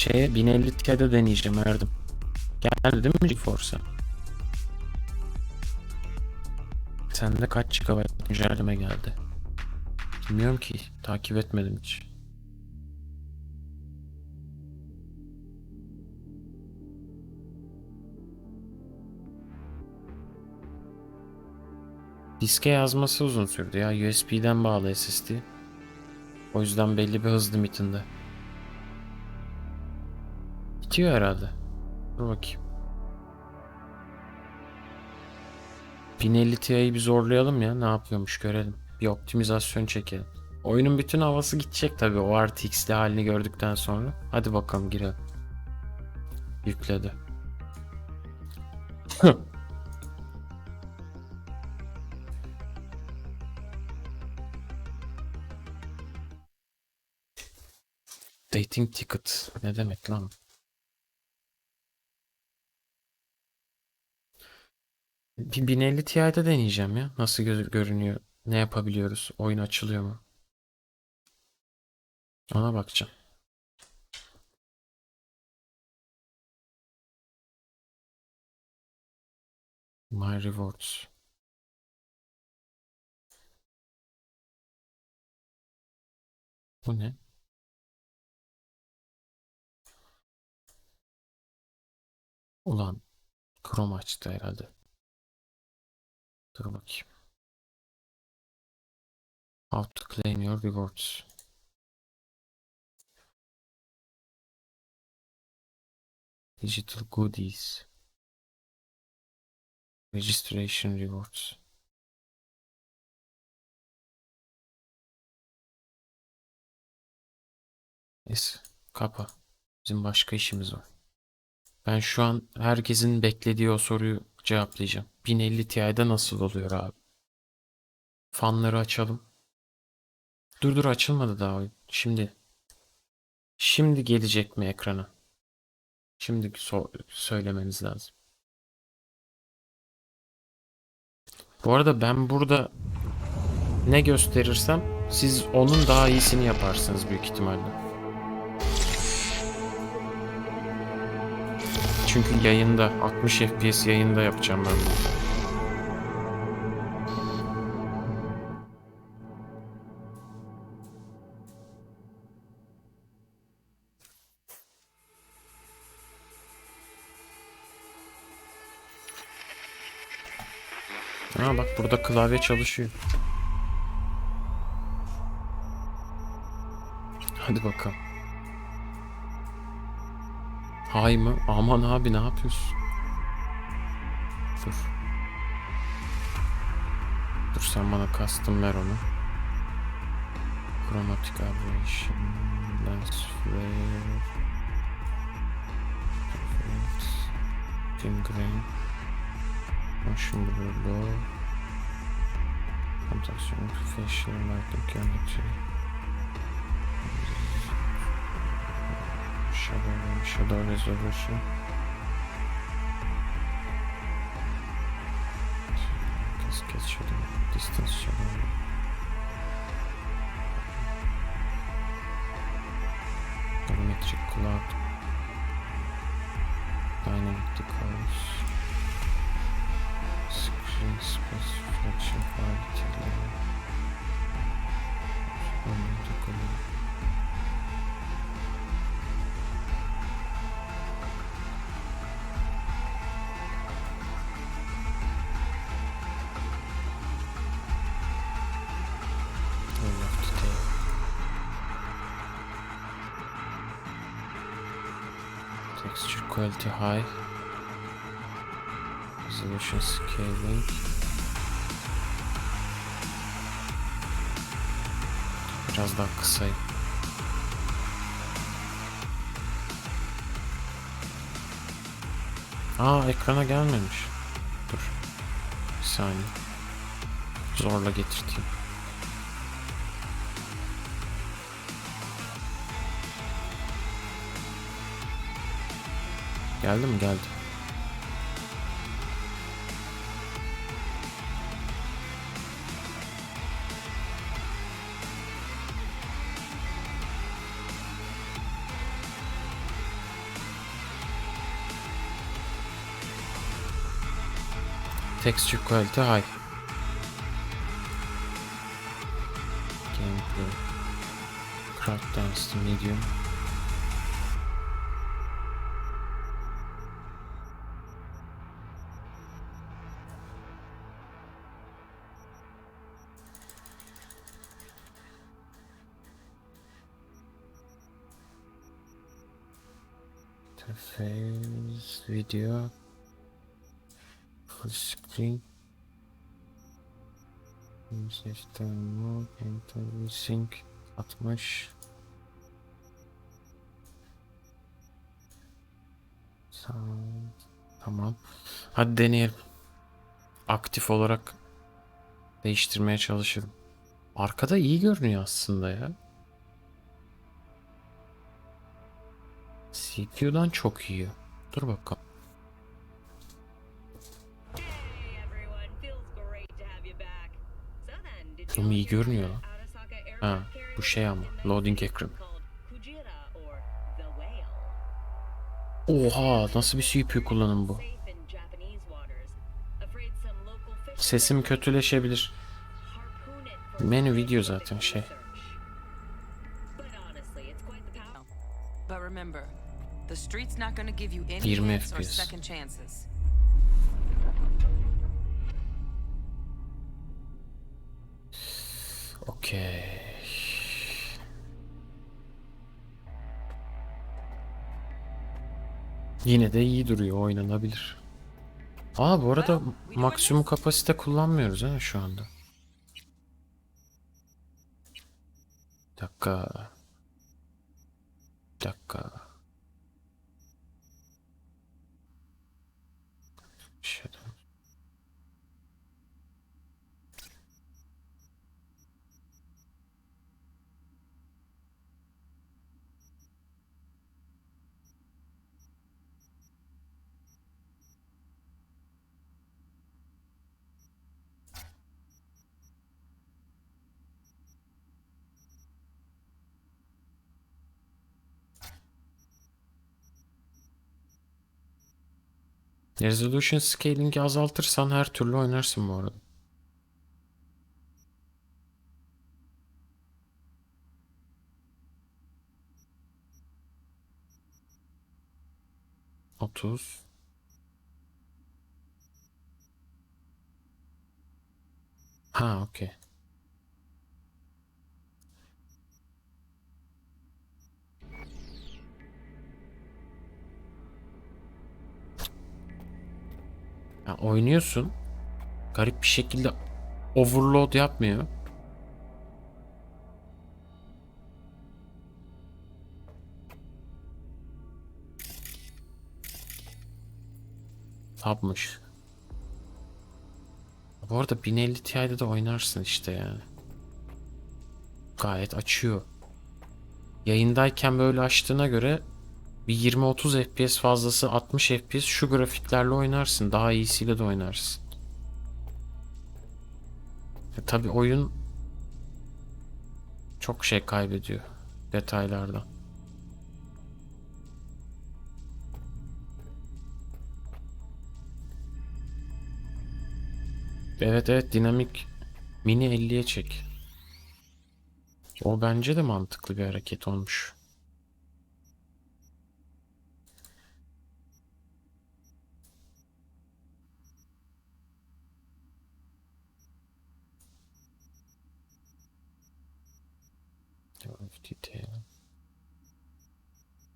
şeye 1050 Ti'de deneyeceğim Erdem. Geldi değil mi GeForce'a? Sende kaç GB güncelleme geldi? Bilmiyorum ki. Takip etmedim hiç. Diske yazması uzun sürdü ya. USB'den bağlı SSD. O yüzden belli bir hız limitinde. Bitiyor herhalde. Dur bakayım. 1050 Ti'yi bir zorlayalım ya. Ne yapıyormuş görelim. Bir optimizasyon çekelim. Oyunun bütün havası gidecek tabii o RTX'li halini gördükten sonra. Hadi bakalım girelim. Yükledi. Dating ticket ne demek lan? Bir 1050 Ti'de deneyeceğim ya. Nasıl gö- görünüyor? Ne yapabiliyoruz? Oyun açılıyor mu? Ona bakacağım. My rewards. Bu ne? Ulan Chrome açtı herhalde. Dur bakayım. How to claim your rewards. Digital goodies. Registration rewards. Neyse kapa. Bizim başka işimiz var. Ben şu an herkesin beklediği o soruyu cevaplayacağım. 1050 Ti'de nasıl oluyor abi? Fanları açalım. Dur dur açılmadı daha oyun. Şimdi. Şimdi gelecek mi ekrana? Şimdi so- söylemeniz lazım. Bu arada ben burada ne gösterirsem siz onun daha iyisini yaparsınız büyük ihtimalle. Çünkü yayında 60 FPS yayında yapacağım ben bunu. Ha bak burada klavye çalışıyor. Hadi bakalım. Hay mı? Aman abi ne yapıyorsun? Dur. Dur sen bana custom ver onu. Chromatic aberration. Lens flare. Perfect. Dim grain. Motion blur low. Contraction facial lighting geometry. Shadow, shadow resolution. Cascade shadow, distance shadow. Volumetric cloud. Dynamic decals. Screen space reflection quality level. Volumetric Texture quality high. Resolution scaling. Biraz daha kısayım. Aa ekrana gelmemiş. Dur. Bir saniye. Zorla getirteyim. Geldi mi geldi. Texture quality high. Gameplay. Crackdown medium. Interface video full screen System mode enter sync 60 Sound Tamam. Hadi deneyelim. Aktif olarak değiştirmeye çalışırım. Arkada iyi görünüyor aslında ya. CPU'dan çok iyi. Dur bakalım. You iyi görünüyor Ha, bu şey ama, loading ekranı. Oha nasıl bir CPU kullanım bu? Sesim kötüleşebilir. Menü video zaten şey. Street's not gonna give you any 20 hints or FPS. second chances. Okey. Yine de iyi duruyor oynanabilir. Aa bu arada maksimum kapasite kullanmıyoruz ha şu anda. Bir dakika. Bir dakika. Shadow. Resolution scaling'i azaltırsan her türlü oynarsın bu arada. Otuz. Ha okey. Ya oynuyorsun. Garip bir şekilde overload yapmıyor. Tabmış. Bu arada 1050 Ti'de de oynarsın işte yani. Gayet açıyor. Yayındayken böyle açtığına göre bir 20-30 FPS fazlası 60 FPS şu grafiklerle oynarsın. Daha iyisiyle de oynarsın. E tabi oyun çok şey kaybediyor detaylardan. Evet evet dinamik mini 50'ye çek. O bence de mantıklı bir hareket olmuş. of detail.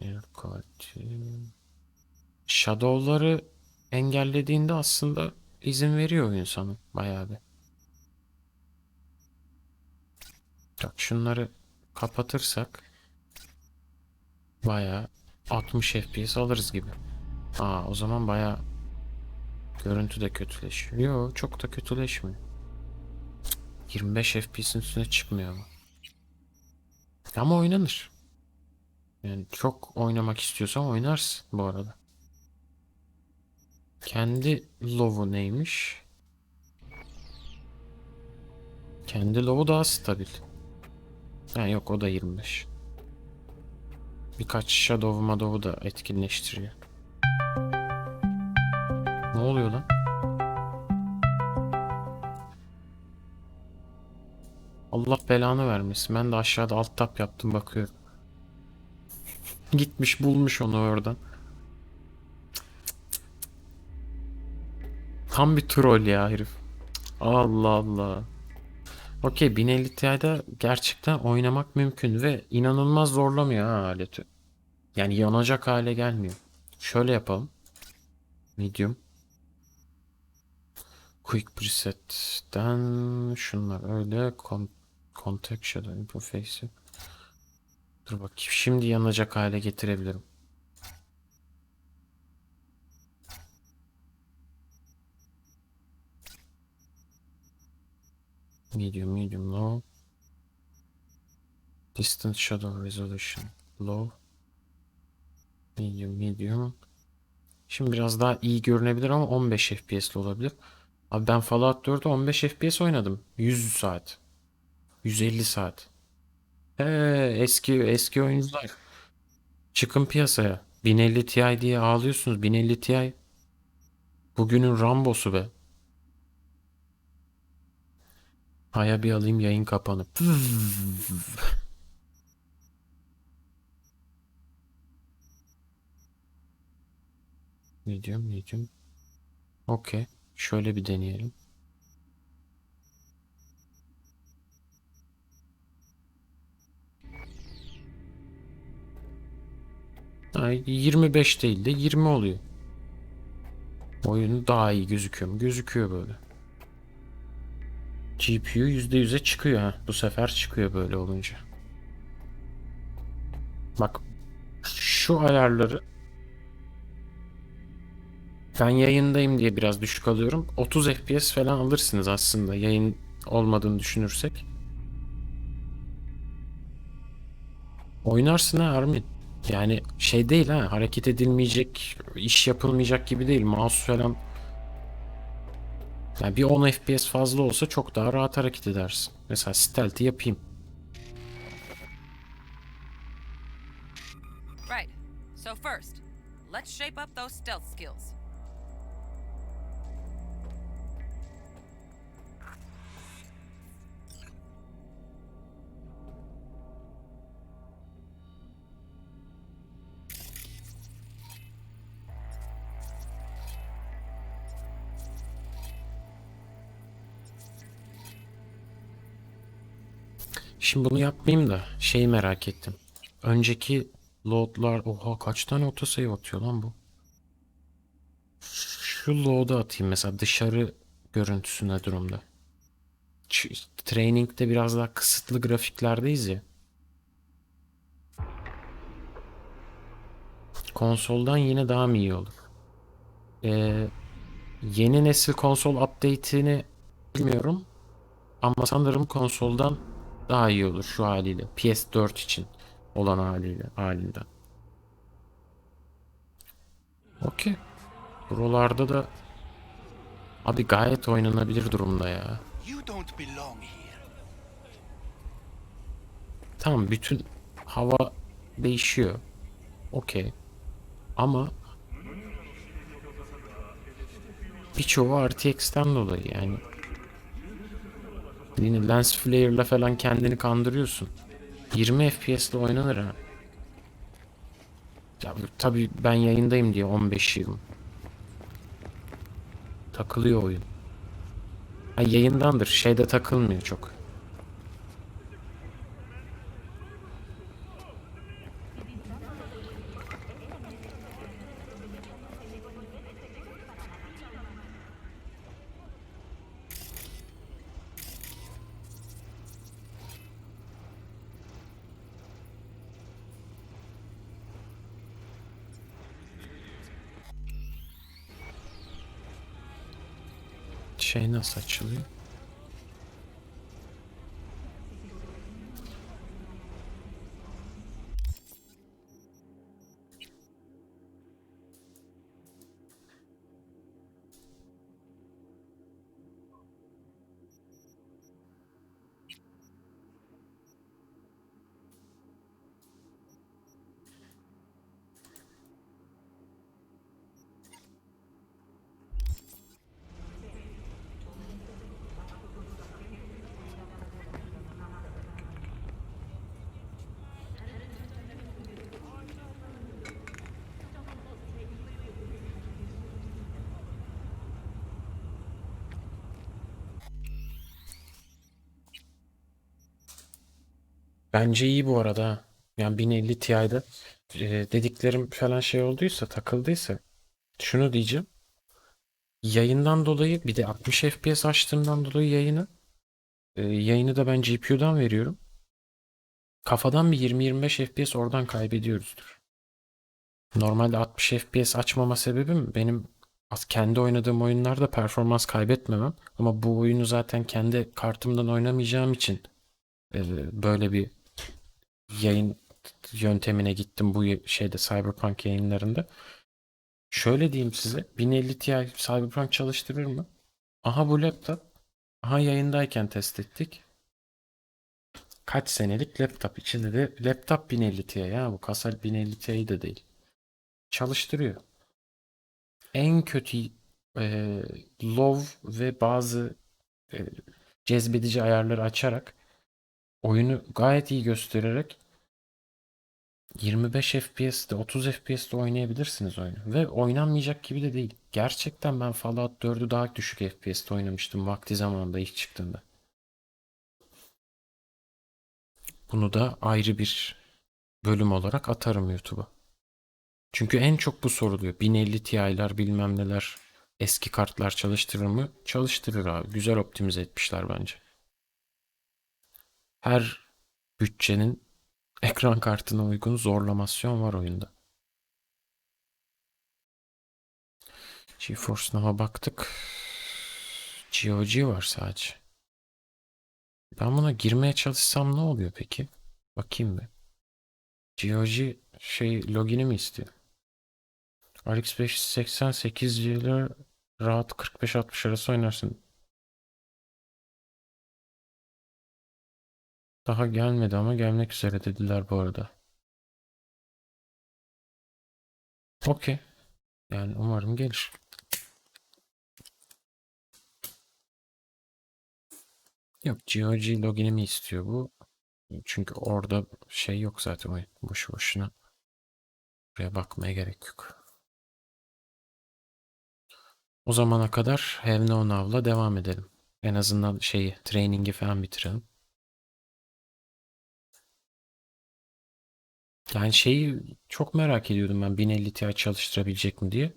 Air quality. Shadow'ları engellediğinde aslında izin veriyor oyun sana bayağı bir. Bak şunları kapatırsak bayağı 60 FPS alırız gibi. Aa o zaman bayağı görüntü de kötüleşiyor. Yo çok da kötüleşmiyor. 25 FPS'in üstüne çıkmıyor ama. Ama oynanır. Yani çok oynamak istiyorsan oynarsın bu arada. Kendi low'u neymiş? Kendi low'u daha stabil. Ha yok o da 25. Birkaç shadow madow'u da etkinleştiriyor. Ne oluyor lan? Allah belanı vermesin. Ben de aşağıda alt tap yaptım bakıyorum. Gitmiş bulmuş onu oradan. Tam bir troll ya herif. Allah Allah. Okey 1050 Ti'de gerçekten oynamak mümkün ve inanılmaz zorlamıyor ha aleti. Yani yanacak hale gelmiyor. Şöyle yapalım. Medium. Quick preset'ten şunlar öyle con contact shadow interface'i. Dur bakayım şimdi yanacak hale getirebilirim. Medium, medium, low. Distance shadow resolution, low. Medium, medium. Şimdi biraz daha iyi görünebilir ama 15 FPS'li olabilir. Abi ben Fallout 4'ü 15 FPS oynadım. 100 saat. 150 saat. He, eski eski oyuncular. Çıkın piyasaya. 1050 Ti diye ağlıyorsunuz. 1050 Ti bugünün Rambo'su be. Haya bir alayım yayın kapanıp. Medium, medium. Okey. Şöyle bir deneyelim. Ha, 25 değil de 20 oluyor. Oyun daha iyi gözüküyor mu? Gözüküyor böyle. GPU %100'e çıkıyor ha. Bu sefer çıkıyor böyle olunca. Bak şu ayarları ben yayındayım diye biraz düşük alıyorum. 30 FPS falan alırsınız aslında yayın olmadığını düşünürsek. Oynarsın ha Armin. Yani şey değil ha hareket edilmeyecek, iş yapılmayacak gibi değil. Mouse falan yani bir 10 FPS fazla olsa çok daha rahat hareket edersin. Mesela stealth'i yapayım. Şimdi bunu yapmayayım da şeyi merak ettim. Önceki loadlar oha kaç tane autosave atıyor lan bu? Şu load'u atayım mesela dışarı görüntüsü ne durumda? Training'de biraz daha kısıtlı grafiklerdeyiz ya. Konsoldan yine daha mı iyi olur? Ee, yeni nesil konsol update'ini bilmiyorum. Ama sanırım konsoldan daha iyi olur şu haliyle. PS4 için olan haliyle halinden. Okey. Buralarda da abi gayet oynanabilir durumda ya. Tamam bütün hava değişiyor. Okey. Ama birçoğu RTX'ten dolayı yani. Yine lens flare'la falan kendini kandırıyorsun. 20 FPS'le oynanır ha. Ya tabii ben yayındayım diye 15-20. Takılıyor oyun. Ha yayındandır. Şeyde takılmıyor çok. Şey nasıl açılıyor? Bence iyi bu arada. Yani 1050 Ti'de e, dediklerim falan şey olduysa, takıldıysa şunu diyeceğim. Yayından dolayı bir de 60 FPS açtığımdan dolayı yayını e, yayını da ben GPU'dan veriyorum. Kafadan bir 20-25 FPS oradan kaybediyoruzdur. Normalde 60 FPS açmama sebebim benim kendi oynadığım oyunlarda performans kaybetmemem. Ama bu oyunu zaten kendi kartımdan oynamayacağım için e, böyle bir yayın yöntemine gittim bu şeyde Cyberpunk yayınlarında. Şöyle diyeyim size 1050 Ti Cyberpunk çalıştırır mı? Aha bu laptop. Aha yayındayken test ettik. Kaç senelik laptop içinde de laptop 1050 Ti ya bu kasa 1050 Ti de değil. Çalıştırıyor. En kötü e, low ve bazı e, cezbedici ayarları açarak oyunu gayet iyi göstererek 25 FPS'te 30 FPS'te oynayabilirsiniz oyunu. Ve oynanmayacak gibi de değil. Gerçekten ben Fallout 4'ü daha düşük FPS'te oynamıştım vakti zamanında ilk çıktığında. Bunu da ayrı bir bölüm olarak atarım YouTube'a. Çünkü en çok bu soruluyor. 1050 Ti'ler bilmem neler eski kartlar çalıştırır mı? Çalıştırır abi. Güzel optimize etmişler bence. Her bütçenin ekran kartına uygun zorlamasyon var oyunda. GeForce Now'a baktık. GOG var sadece. Ben buna girmeye çalışsam ne oluyor peki? Bakayım bir. GOG şey logini mi istiyor? RX 588 ile rahat 45-60 arası oynarsın. Daha gelmedi ama gelmek üzere dediler bu arada. Okey. Yani umarım gelir. Yok GOG loginimi istiyor bu. Çünkü orada şey yok zaten. Boşu boşuna. Buraya bakmaya gerek yok. O zamana kadar Have No Now'la devam edelim. En azından şeyi, training'i falan bitirelim. Yani şeyi çok merak ediyordum ben 1050 Ti çalıştırabilecek mi diye.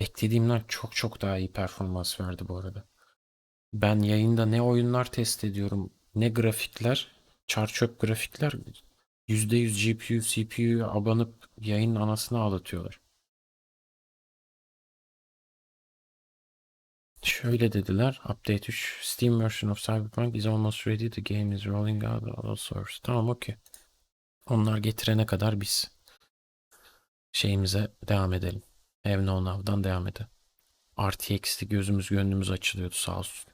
Beklediğimden çok çok daha iyi performans verdi bu arada. Ben yayında ne oyunlar test ediyorum, ne grafikler, çarçöp grafikler %100 GPU, CPU'ya abanıp yayının anasını ağlatıyorlar. Şöyle dediler. Update 3. Steam version of Cyberpunk is almost ready. The game is rolling out all source. Tamam okey. Onlar getirene kadar biz şeyimize devam edelim. Have No Now'dan devam edelim. RTX'li gözümüz gönlümüz açılıyordu sağ olsun.